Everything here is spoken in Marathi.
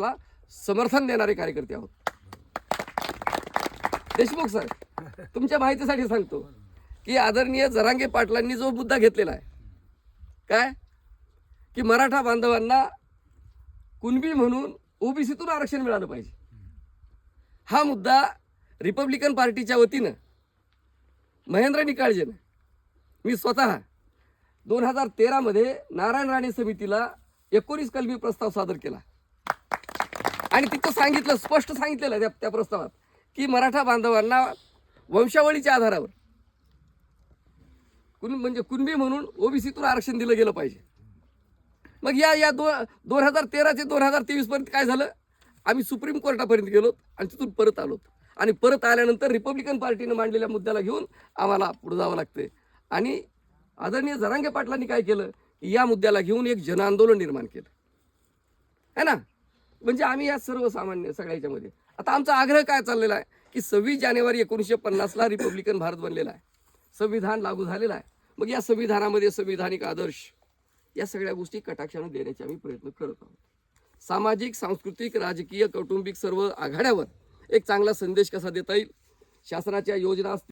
ला समर्थन देणारे कार्यकर्ते आहोत. देशमुख सर तुमच्या माहितीसाठी सांगतो की आदरणीय जरांगे पाटलांनी जो मुद्दा घेतलेला आहे काय? की मराठा बांधवांना कुणबी म्हणून ओबीसीतून आरक्षण मिळालं पाहिजे. हा मुद्दा रिपब्लिकन पार्टीच्या वतीनं महेंद्र निकाळजेनं मी स्वतः दोन हजार तेरामध्ये नारायण राणे समितीला एकोणीस कलमी प्रस्ताव सादर केला. आणि तिथं सांगितलं स्पष्ट सांगितलेलं त्या त्या प्रस्तावात की मराठा बांधवांना वंशावळीच्या आधारावर कुण म्हणजे कुणबी म्हणून ओबीसीतून आरक्षण दिलं गेलं पाहिजे. मग या या दो दोन हजार तेरा ते दोन हजार तेवीसपर्यंत काय झालं? आम्ही सुप्रीम कोर्टापर्यंत गेलो आणि तिथून परत आलो. आणि परत आल्यानंतर रिपब्लिकन पार्टीनं मांडलेल्या मुद्द्याला घेऊन आम्हाला पुढे जावं लागते आणि आदरणीय जरांगे पाटलांनी काय केलं? या मुद्द्याला घेऊन एक जनआंदोलन निर्माण केलं. है ना? म्हणजे आम्ही या सर्वसामान्य सगळ्याच्या मध्ये आता आमचा आग्रह काय चाललेला आहे? की सव्वीस जानेवारी एकोणीसशे पन्नासला रिपब्लिकन भारत बनलेला आहे. संविधान लागू झालेलं आहे. मग या संविधानामध्ये संविधानिक आदर्श या सगळ्या गोष्टी कटाक्षाने देण्याचे आम्ही प्रयत्न करत आहोत. सामाजिक सांस्कृतिक राजकीय कौटुंबिक सर्व आघाड्यावर एक चांगला संदेश कसा देता येईल? शासनाच्या योजना असतील